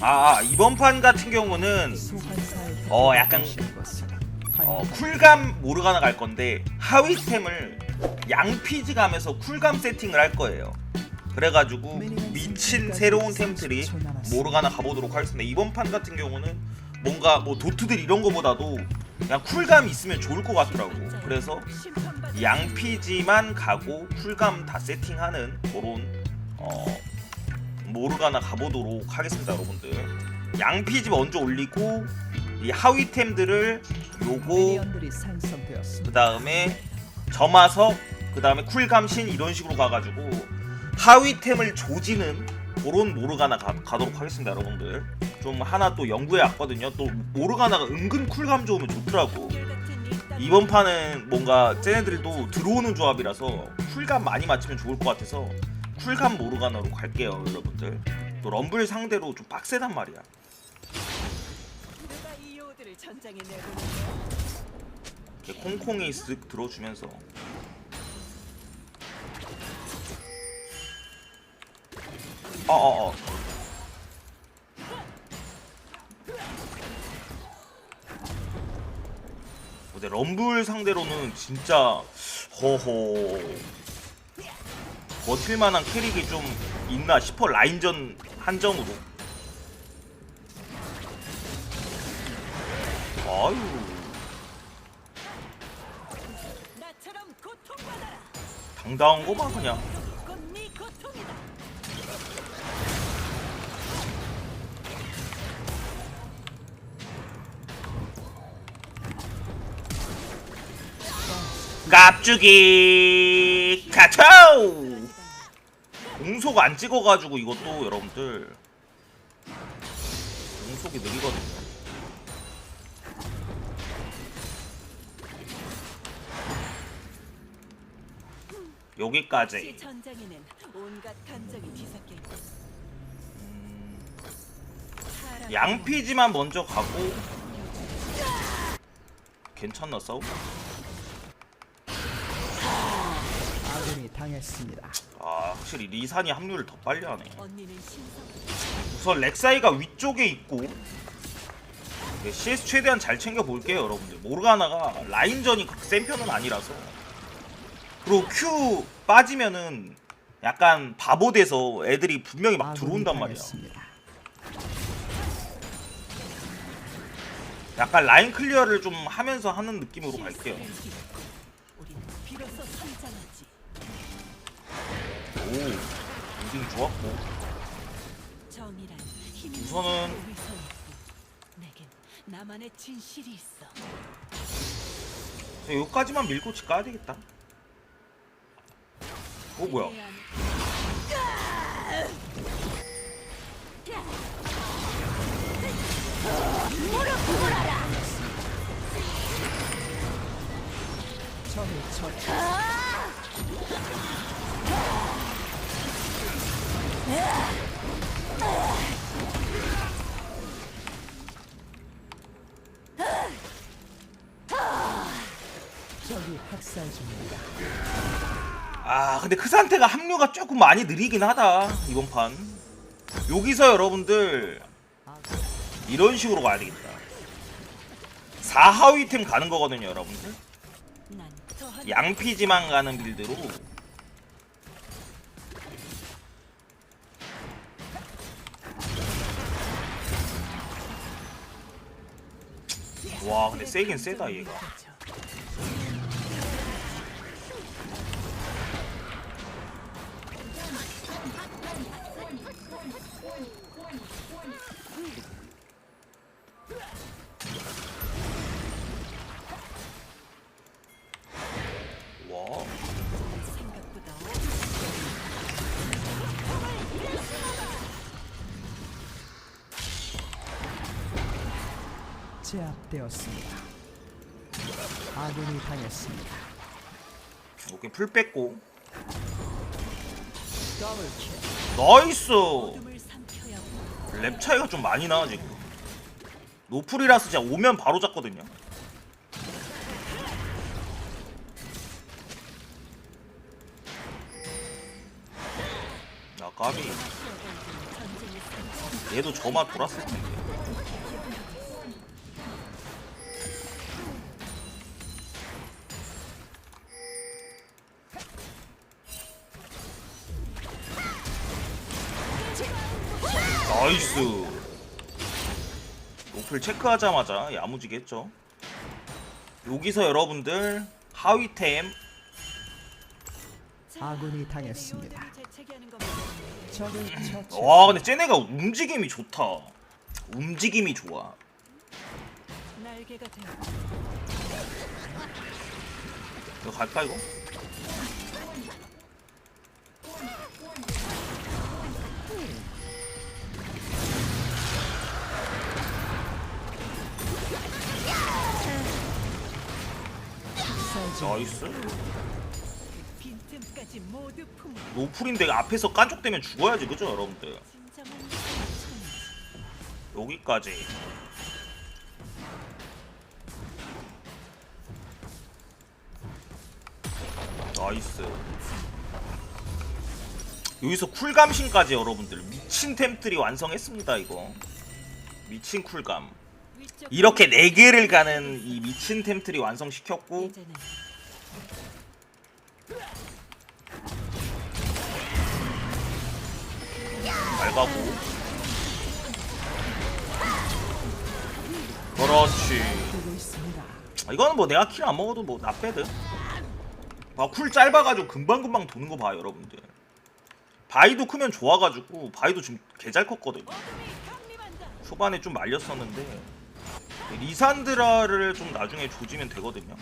아, 아 이번 판 같은 경우는 어, 약간, 어, 쿨감 모르가나 갈 건데 하위템을 양피지 가면서 쿨감 세팅을 할 거예요. 그래가지고 미친 새로운 템들이 모르가나 가보도록 하겠습니다. 이번 판 같은 경우는 뭔가 뭐 도트들 이런 거보다도 그냥 쿨감 있으면 좋을 것 같더라고. 그래서 양피지만 가고 쿨감 다 세팅하는 그런 어 모르가나 가보도록 하겠습니다, 여러분들. 양피지 먼저 올리고 이 하위템들을 요거 그 다음에 점화석 그 다음에 쿨감신 이런 식으로 가가지고 하위템을 조지는 그런 모르가나 가, 가도록 하겠습니다 여러분들. 좀 하나 또 연구해 왔거든요. 또 모르가나가 은근 쿨감 좋으면 좋더라고. 이번 판은 뭔가 쟤네들도 들어오는 조합이라서 쿨감 많이 맞추면 좋을 것 같아서 쿨감 모르가나로 갈게요 여러분들. 또 럼블 상대로 좀 빡세단 말이야. 콩콩이 쓱 들어주면서. 어어어. 근데 럼블 상대로는 진짜 허허 버틸만한 캐릭이 좀 있나 싶어 라인전 한정으로 아유. 당당한 거 봐 그냥. 깝주기 카초 공속 안 찍어가지고 이것도 여러분들. 공속이 느리거든요. 이 여기까지. 전장에는 온갖 감정이 뒤섞여 있고 사람 양피지만 먼저 가고. 괜찮나 싸움? 아군이 당했습니다. 아 확실히 리산이 합류를 더 빨리 하네. 우선 렉사이가 위쪽에 있고 네, CS 최대한 잘 챙겨 볼게요 여러분들 모르가나가 라인전이 그렇게 센 편은 아니라서 그리고 Q 빠지면은 약간 바보 돼서 애들이 분명히 막 들어온단 말이야. 약간 라인 클리어를 좀 하면서 하는 느낌으로 갈게요 오 인딩 좋았고. 정이란 힘이 우선은- 내겐 나만의 진실이 있어. 자, 여기까지만 밀고 집 가야 되겠다. 오 뭐야? 위대 학살 중입니다. 아 근데 그 상태가 합류가 조금 많이 느리긴 하다 이번 판. 여기서 여러분들 이런 식으로 가야 되겠다. 4하위 팀 가는 거거든요 여러분들. 양피지만 가는 빌드로 와 근데 세긴 세다 얘가 제압되었습니다. 아군이 당했습니다. 오케이 풀 뺐고. 나이스. 랩 차이가 좀 많이 나 지금 노플이라서 진짜 오면 바로 잡거든요 야 까비. 얘도 저만 돌았을 텐데. 나이스. 노플 체크하자마자 야무지겠죠. 여기서 여러분들 하위템 아군이 당했습니다. 적을 처치. 와 근데 쟤네가 움직임이 좋다 움직임이 좋아 날개가 되어 이거 갈까 이거? 나이스. 빈틈까지 모두 품. 노플인데 앞에서 깐족되면 죽어야지 그죠 여러분들? 진정한 여기까지. 나이스. 여기서 쿨감신까지 여러분들. 미친 템들이 완성했습니다 이거. 미친 쿨감. 위쪽 이렇게 4개를 가는 이 미친 템트리 완성시켰고 이제는 잘 가고. 그렇지. 아, 이거는 뭐 내가 킬 안 먹어도 뭐 나빼드 아쿨 짧아가지고 금방금방 도는 거봐 여러분들. 바이도 크면 좋아가지고 바이도 지금 개 잘 컸거든. 강림한다. 초반에 좀 말렸었는데 리산드라를 좀 나중에 조지면 되거든요.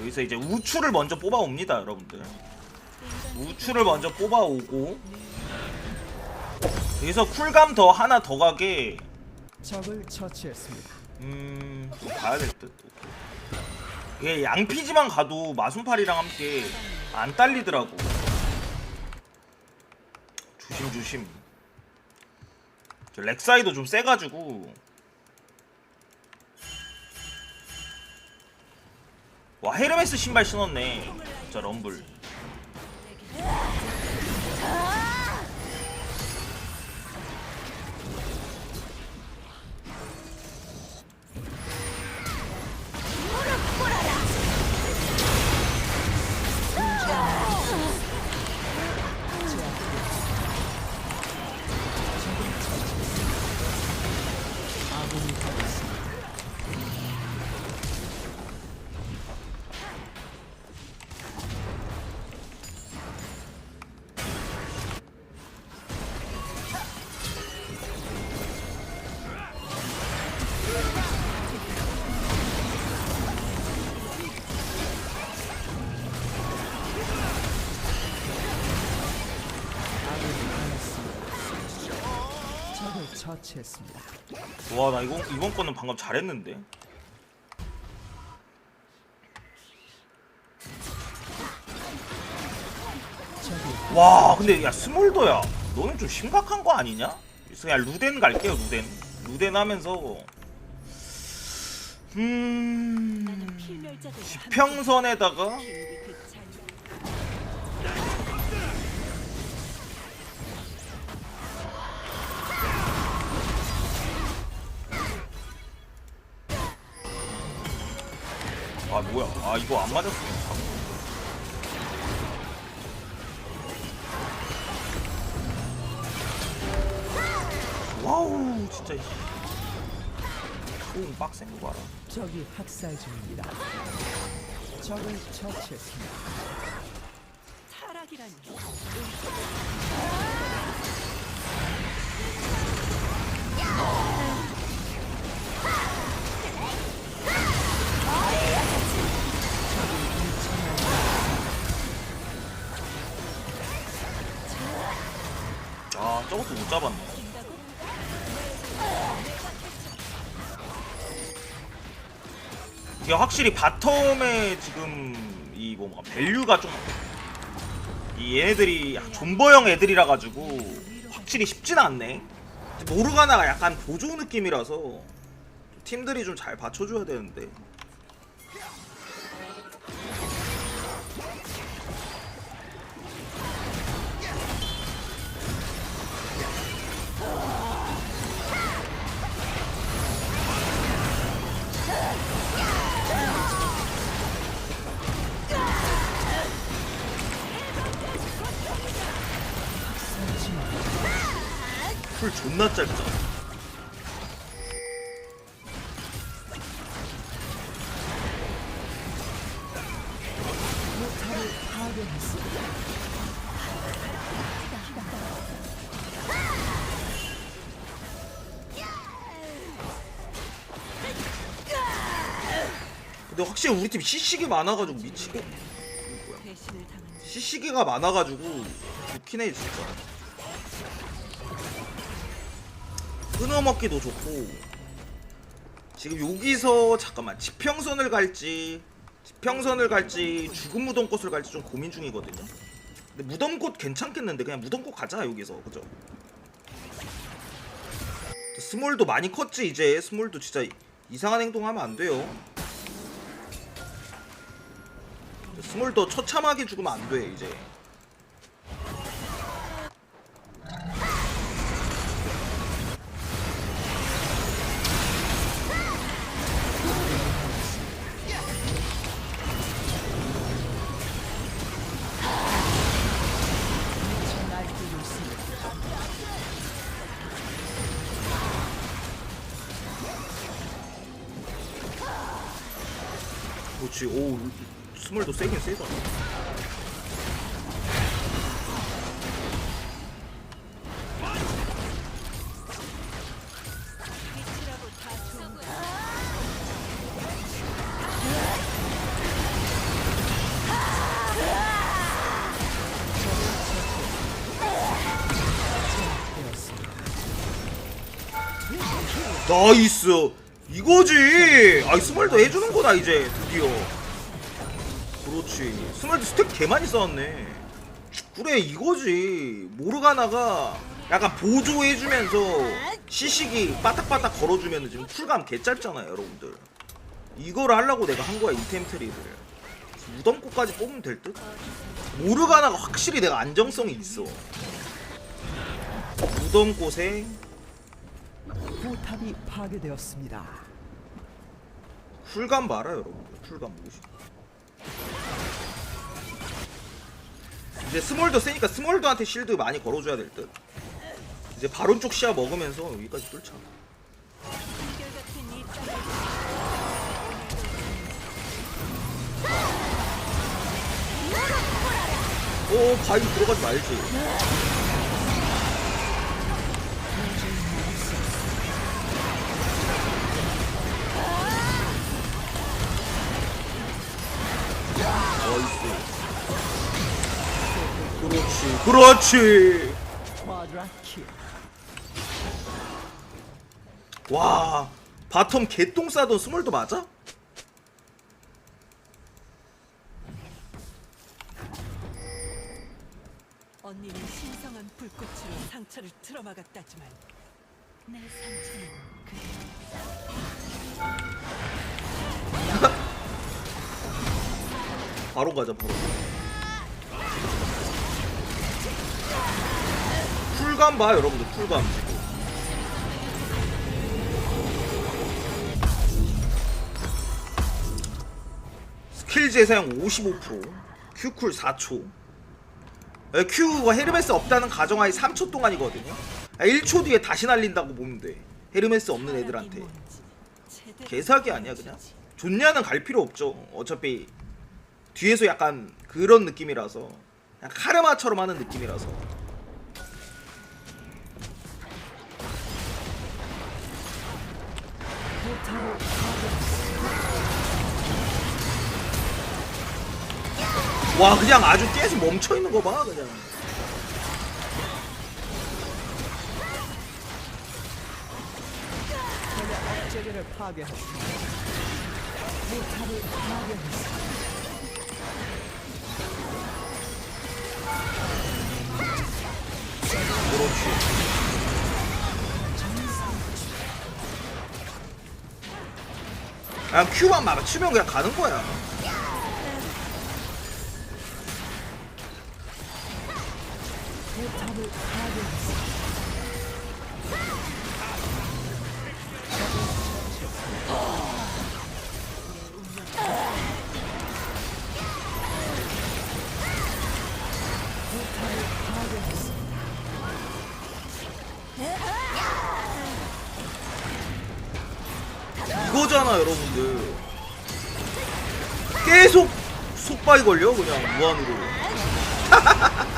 여기서 이제 우추를 먼저 뽑아옵니다 여러분들 우추를 먼저 뽑아오고 여기서 쿨감 더 하나 더 가게 적을 처치했습니다. 음... 좀 가야 될 듯. 이게 양피지만 가도 마순팔이랑 함께 안 딸리더라고. 조심 조심. 저 렉사이도 좀 세가지고. 와 헤르메스 신발 신었네. 진짜 럼블. 처치했습니다. 와 나 이거 이번 거는 방금 잘했는데. 와 근데 야 스몰더야 너는 좀 심각한 거 아니냐? 그래서 그냥 루덴 갈게요 루덴 루덴 하면서 음 필멸자들 평선에다가 아 뭐야 아 이거 안 맞았어 와우 진짜 소음 빡센 거 봐라 적이 학살 중입니다. 적을 처치했습니다. 타락이라니. 못 잡았네. 이게 확실히 바텀에 지금 이 뭔가 밸류가 좀 이 얘네들이 존버형 애들이라 가지고 확실히 쉽진 않네. 모르가나가 약간 보조 느낌이라서 팀들이 좀 잘 받쳐줘야 되는데 쿨 존나 파괴했습니다. 근데 확실히 우리 팀 CC기 많아가지고 미치겠. 배신을 당한 CC기가 많아가지고 좋긴 해 진짜. 끊어먹기도 좋고. 지금 여기서 잠깐만 지평선을 갈지 지평선을 갈지 죽은 무덤꽃을 갈지 좀 고민 중이거든요. 근데 무덤꽃 괜찮겠는데 그냥 무덤꽃 가자 여기서 그죠? 스몰도 많이 컸지 이제 스몰도 진짜 이상한 행동하면 안 돼요. 스몰도 처참하게 죽으면 안 돼 이제. 그렇지. 오 스몰도 세긴 세다. 나이스. 이거지. 아 스몰도 해주는 거다 이제 드디어. 그렇지. 스몰도 스택 개 많이 쌓았네. 그래 이거지. 모르가나가 약간 보조해주면서 시식이 빠딱빠딱 걸어주면 지금 쿨감 개 짧잖아요 여러분들. 이거를 하려고 내가 한 거야 이템 트리를. 무덤꽃까지 뽑으면 될 듯? 모르가나가 확실히 내가 안정성이 있어. 무덤꽃에 포탑이 파괴되었습니다. 쿨감 봐라 여러분들. 쿨감 무시 이제 스몰도 세니까 스몰도한테 실드 많이 걸어줘야 될 듯. 이제 바론 쪽 시야 먹으면서 여기까지 뚫자. 오 바위 들어가지 말지 그렇지 그렇지. 와 바텀 개똥 싸던 스몰도 맞아? 언니는 신성한 불꽃으로 상처를 틀어막았다지만 내 상처는 그래 바로 가자 바로 쿨감 봐 여러분들 쿨감. 스킬 재사용 55% Q쿨 4초. 에, Q가 헤르메스 없다는 가정하에 3초 동안이거든요. 1초 뒤에 다시 날린다고 보면 돼. 헤르메스 없는 애들한테. 개사기 아니야 그냥? 좋냐는 갈 필요 없죠. 어차피 뒤에서 약간 그런 느낌이라서. 그냥 카르마처럼 하는 느낌이라서 와 그냥 아주 계속 멈춰 있는 거 봐 그냥. 그렇지 그냥 큐만 맞추면 그냥 가는 거야 이거잖아 여러분들 계속 속박이 걸려 그냥 무한으로.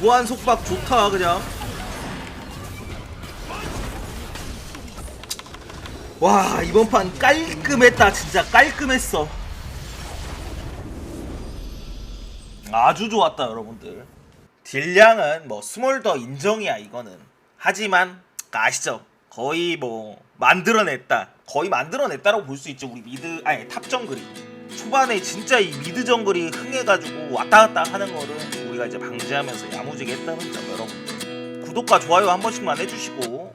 무한 속박 좋다 그냥 와 이번 판 깔끔했다 진짜 깔끔했어. 아주 좋았다 여러분들. 딜량은 뭐 스몰더 인정이야 이거는. 하지만 아시죠? 거의 뭐 만들어냈다. 거의 만들어냈다라고 볼 수 있죠 우리 미드 아니 탑 정글이. 초반에 진짜 이 미드 정글이 흥해가지고 왔다 갔다 하는 거를 우리가 이제 방지하면서 야무지게 했다는 점 여러분들. 구독과 좋아요 한 번씩만 해주시고